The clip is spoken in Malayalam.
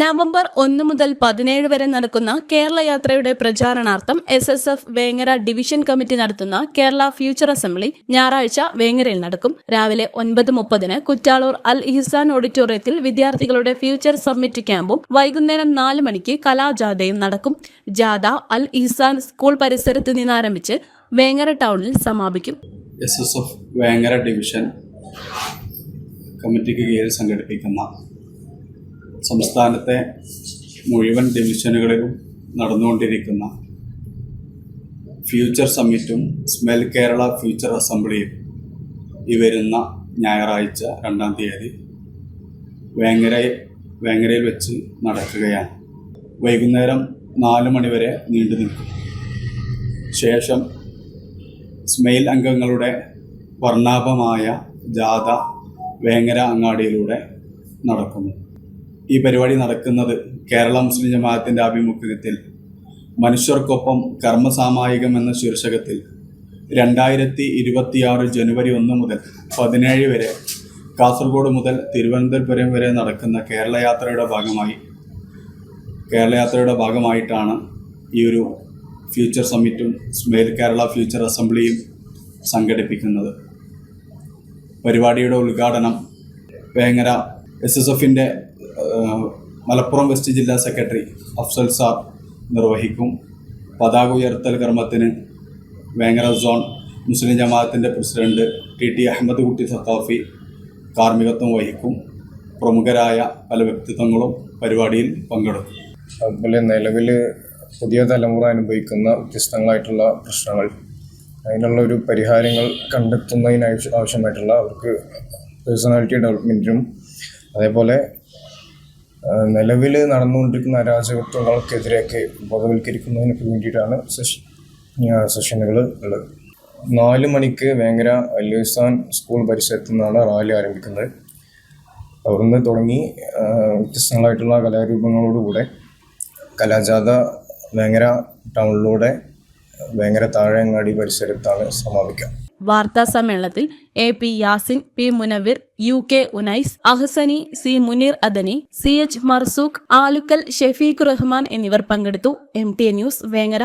നവംബർ ഒന്ന് മുതൽ പതിനേഴ് വരെ നടക്കുന്ന കേരള യാത്രയുടെ പ്രചാരണാർത്ഥം S S F Vengara division committee നടത്തുന്ന കേരള ഫ്യൂച്ചർ അസംബ്ലി ഞായറാഴ്ച വേങ്ങരയിൽ നടക്കും. രാവിലെ ഒൻപത് മുപ്പതിന് കുറ്റാളൂർ അൽ ഇഹ്സാൻ ഓഡിറ്റോറിയത്തിൽ വിദ്യാർത്ഥികളുടെ ഫ്യൂച്ചർ സബ്മിറ്റ് ക്യാമ്പും വൈകുന്നേരം നാല് മണിക്ക് കലാജാഥയും നടക്കും. ജാഥ അൽ ഇഹ്സാൻ സ്കൂൾ പരിസരത്ത് നിന്നാരംഭിച്ച് വേങ്ങര ടൗണിൽ സമാപിക്കും. S S F Vengara division കമ്മിറ്റിക്ക് കീഴിൽ സംഘടിപ്പിക്കുന്ന സംസ്ഥാനത്തെ മുഴുവൻ ഡിവിഷനുകളിലും നടന്നുകൊണ്ടിരിക്കുന്ന ഫ്യൂച്ചർ സമ്മിറ്റും സ്മെൽ കേരള ഫ്യൂച്ചർ അസംബ്ലിയും ഈ വരുന്ന ഞായറാഴ്ച രണ്ടാം തീയതി വേങ്ങര വേങ്ങരയിൽ വെച്ച് നടക്കുകയാണ്. വൈകുന്നേരം നാല് മണിവരെ നീണ്ടു നിൽക്കും. ശേഷം സ്മെയിൽ അംഗങ്ങളുടെ വർണാഭമായ ജാഥ വേങ്ങര അങ്ങാടിയിലൂടെ നടക്കുന്നു. ഈ പരിപാടി നടക്കുന്നത് കേരള മുസ്ലിം ജമാഅത്തിന്റെ ആഭിമുഖ്യത്തിൽ മനുഷ്യർക്കൊപ്പം കർമ്മസാമായികം എന്ന ശീർഷകത്തിൽ രണ്ടായിരത്തി ഇരുപത്തിയാറ് ജനുവരി ഒന്ന് മുതൽ പതിനേഴ് വരെ കാസർഗോഡ് മുതൽ തിരുവനന്തപുരം വരെ നടക്കുന്ന കേരള യാത്രയുടെ ഭാഗമായി കേരള യാത്രയുടെ ഭാഗമായിട്ടാണ് ഈ ഒരു ഫ്യൂച്ചർ സമ്മിറ്റും സ്മേൽ കേരള ഫ്യൂച്ചർ അസംബ്ലിയും സംഘടിപ്പിക്കുന്നത്. പരിപാടിയുടെ ഉദ്ഘാടനം വേങ്ങര എസ് എസ് എഫിന്റെ മലപ്പുറം വെസ്റ്റ് ജില്ലാ സെക്രട്ടറി അഫ്സൽ സാർ നിർവഹിക്കും. പതാക ഉയർത്തൽ കർമ്മത്തിന് വേങ്ങര സോൺ മുസ്ലിം ജമാഅത്തിന്റെ പ്രസിഡന്റ് ടി ടി അഹമ്മദ് കുട്ടി സത്താഫി കാർമ്മികത്വം വഹിക്കും. പ്രമുഖരായ പല വ്യക്തിത്വങ്ങളും പരിപാടിയിൽ പങ്കെടുക്കും. അതുപോലെ നിലവിൽ പുതിയ തലമുറ അനുഭവിക്കുന്ന വ്യത്യസ്തങ്ങളായിട്ടുള്ള പ്രശ്നങ്ങൾ അതിനുള്ള ഒരു പരിഹാരങ്ങൾ കണ്ടെത്തുന്നതിന് ആവശ്യ- ആവശ്യമായിട്ടുള്ള അവർക്ക് പേഴ്സണാലിറ്റി ഡെവലപ്മെന്റിനും അതേപോലെ നിലവിൽ നടന്നുകൊണ്ടിരിക്കുന്ന അരാജകത്വങ്ങൾക്കെതിരെയൊക്കെ ബോധവൽക്കരിക്കുന്നതിനൊക്കെ വേണ്ടിയിട്ടാണ് സെഷൻ സെഷനുകൾ ഉള്ളത്. നാല് മണിക്ക് വേങ്ങര അല്യൂസാൻ സ്കൂൾ പരിസരത്തു നിന്നാണ് റാലി ആരംഭിക്കുന്നത്. അവിടുന്ന് തുടങ്ങി വ്യത്യസ്തങ്ങളായിട്ടുള്ള കലാരൂപങ്ങളോടുകൂടെ കലാജാഥ വേങ്ങര ടൗണിലൂടെ വേങ്ങര താഴെങ്ങാടി പരിസരത്താണ് സമാപിക്കുക. വാർത്താ സമ്മേളനത്തിൽ A P Yasin P Munavir U K Unais Ahsani C Munir Adani C H Marzooq Alukkal Shafeeq Rahman എന്നിവർ പങ്കെടുത്തു. M T A news Vengara.